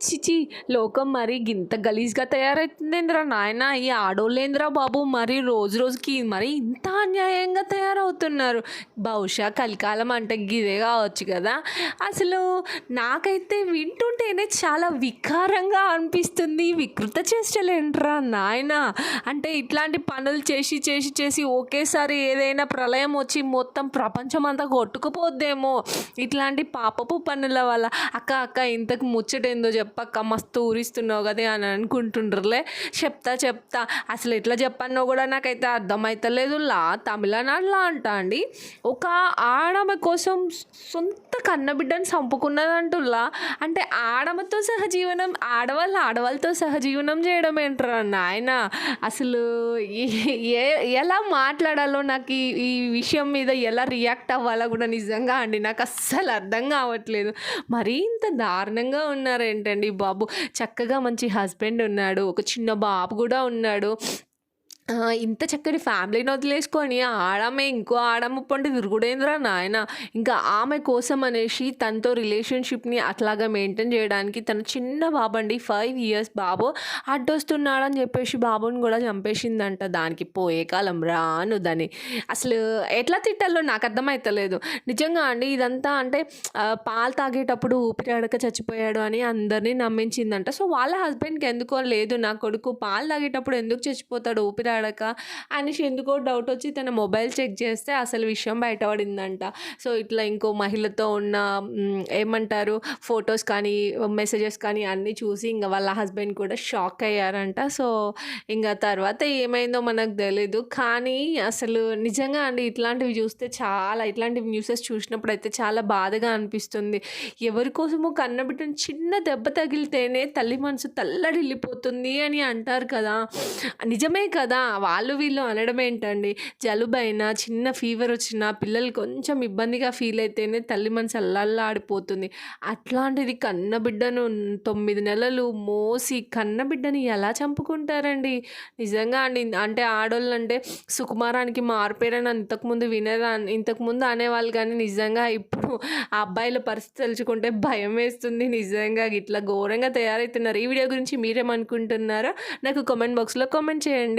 చిచి లోకం మరి గింత గలీజ్గా తయారవుతుందేంద్రా నాయన? ఈ ఆడోళ్ళేంద్రా బాబు? మరి రోజు రోజుకి మరి ఇంత అన్యాయంగా తయారవుతున్నారు. బహుశా కలికాలం అంటే గిదే కావచ్చు కదా. అసలు నాకైతే వింటుంటేనే చాలా వికారంగా అనిపిస్తుంది. వికృత చేష్టలేంట్రా నాయన? అంటే ఇట్లాంటి పనులు చేసి చేసి చేసి ఒకేసారి ఏదైనా ప్రళయం వచ్చి మొత్తం ప్రపంచం అంతా కొట్టుకుపోద్దేమో. ఇట్లాంటి పాపపు పనుల వల్ల. అక్క అక్క ఇంతకు ముచ్చటేందో చెప్పక్క మస్తు ఊరిస్తున్నావు కదా అని అనుకుంటుండ్రులే. చెప్తా చెప్తా. అసలు ఎట్లా చెప్పానో కూడా నాకైతే అర్థమవుతలేదు లా తమిళనాడులా అంట అండి. ఒక ఆడమ కోసం సొంత కన్నబిడ్డను చంపుకున్నదంటులా అంటే ఆడమతో సహజీవనం ఆడవాళ్ళు ఆడవాళ్ళతో సహజీవనం చేయడం ఏంట్రా నాయన? అసలు ఏ- ఎలా మాట్లాడాలో నాకు ఈ ఈ విషయం మీద ఎలా రియాక్ట్ అవ్వాలో కూడా నిజంగా అండి నాకు అస్సలు అర్థం కావట్లేదు. మరీ ఇంత దారుణంగా ఉన్నారేంటండి బాబు? చక్కగా మంచి హస్బెండ్ ఉన్నాడు ఒక చిన్న బాబు కూడా ఉన్నాడు. ఇంత చక్కటి ఫ్యామిలీని వదిలేసుకొని ఆడమే ఇంకో ఆడమ్మ పండు తిరుగుడేంద్రా నాయన. ఇంకా ఆమె కోసం అనేసి తనతో రిలేషన్షిప్ని అట్లాగా మెయింటైన్ చేయడానికి తన చిన్న బాబు అండి ఫైవ్ ఇయర్స్ బాబు అడ్డొస్తున్నాడని చెప్పేసి బాబుని కూడా చంపేసిందంట. దానికి పోయే కాలం రాను దాన్ని అసలు ఎట్లా తిట్టాలో నాకు అర్థమవుతలేదు నిజంగా అండి ఇదంతా అంటే పాలు తాగేటప్పుడు ఊపిరాడక చచ్చిపోయాడు అని అందరినీ నమ్మించిందంట. సో వాళ్ళ హస్బెండ్కి ఎందుకో లేదు. నా కొడుకు పాలు తాగేటప్పుడు ఎందుకు చచ్చిపోతాడు? మాట్లాడక. అనేసి ఎందుకో డౌట్ వచ్చి తన మొబైల్ చెక్ చేస్తే అసలు విషయం బయటపడిందంట. సో ఇట్లా ఇంకో మహిళతో ఉన్న ఏమంటారు ఫొటోస్ కానీ మెసేజెస్ కానీ అన్నీ చూసి ఇంకా వాళ్ళ హస్బెండ్ కూడా షాక్ అయ్యారంట. సో ఇంకా తర్వాత ఏమైందో మనకు తెలీదు. కానీ అసలు నిజంగా అండి ఇట్లాంటివి చూస్తే చాలా ఇట్లాంటి న్యూసెస్ చూసినప్పుడు అయితే చాలా బాధగా అనిపిస్తుంది. ఎవరి కోసమో కన్నబిడ్డను చిన్న దెబ్బ తగిలితేనే తల్లి మనసు తల్లడిల్లిపోతుంది అని అంటారు కదా. నిజమే కదా. వాళ్ళు వీళ్ళు అనడం ఏంటండి జలుబైనా చిన్న ఫీవర్ వచ్చినా పిల్లలు కొంచెం ఇబ్బందిగా ఫీల్ అయితేనే తల్లి మనసు అల్లల్లా ఆడిపోతుంది అట్లాంటిది కన్నబిడ్డను తొమ్మిది నెలలు మోసి కన్నబిడ్డని ఎలా చంపుకుంటారండి? నిజంగా అండి అంటే ఆడోళ్ళు అంటే సుకుమారానికి మారిపోయారని ఇంతకుముందు వినేదాన్ని ఇంతకుముందు అనేవాళ్ళు కానీ నిజంగా ఇప్పుడు ఆ అబ్బాయిల పరిస్థితి తలుచుకుంటే భయం వేస్తుంది నిజంగా. ఇట్లా ఘోరంగా తయారవుతున్నారు ఈ వీడియో గురించి మీరేమనుకుంటున్నారో నాకు కామెంట్ బాక్స్లో కామెంట్ చేయండి.